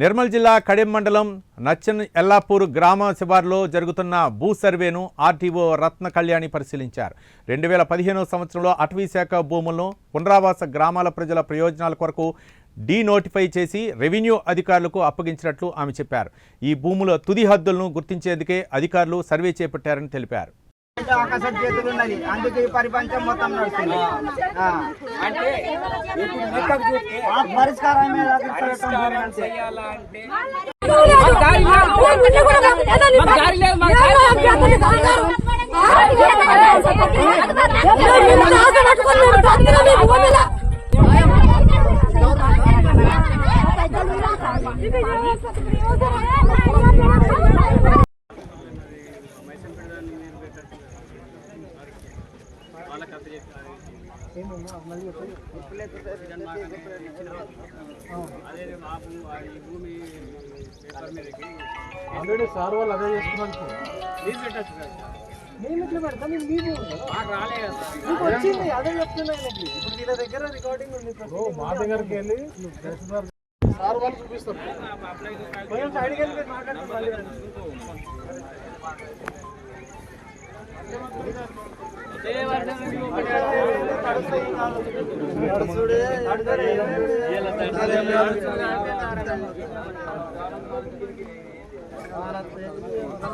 నిర్మల్ జిల్లా కడెం మండలం నచ్చన్ ఎల్లాపూర్ గ్రామ శివారులో జరుగుతున్న భూ సర్వేను ఆర్టీఓ రత్న కళ్యాణి పరిశీలించారు. రెండు వేల పదిహేనవ సంవత్సరంలో అటవీశాఖ భూములను పునరావాస గ్రామాల ప్రజల ప్రయోజనాల కొరకు డీ నోటిఫై చేసి రెవెన్యూ అధికారులకు అప్పగించినట్లు ఆమె చెప్పారు. ఈ భూముల తుది హద్దులను గుర్తించేందుకే అధికారులు సర్వే చేపట్టారని తెలిపారు. అంటే ఆకాశం చేతులు ఉన్నది అందుకే ఈ పరిపంచం మొత్తం నడుస్తుంది ఆ. అంటే ఇప్పుడు లెక్కకు చూస్తే ఆ పరిష్కారం మీద ఆల్రెడీ సార్ వాళ్ళు అదే చేస్తున్నారు నేను ఇట్లా పెడతా నేను మీకు వచ్చింది అదే చెప్తున్నా. ఇప్పుడు వీళ్ళ దగ్గర రికార్డింగ్ ఉంది మా దగ్గరికి వెళ్ళి సార్ వాళ్ళు చూపిస్తారు. కొంచెం సైడ్కి వెళ్ళి మీరు మాట్లాడండి మళ్ళీ.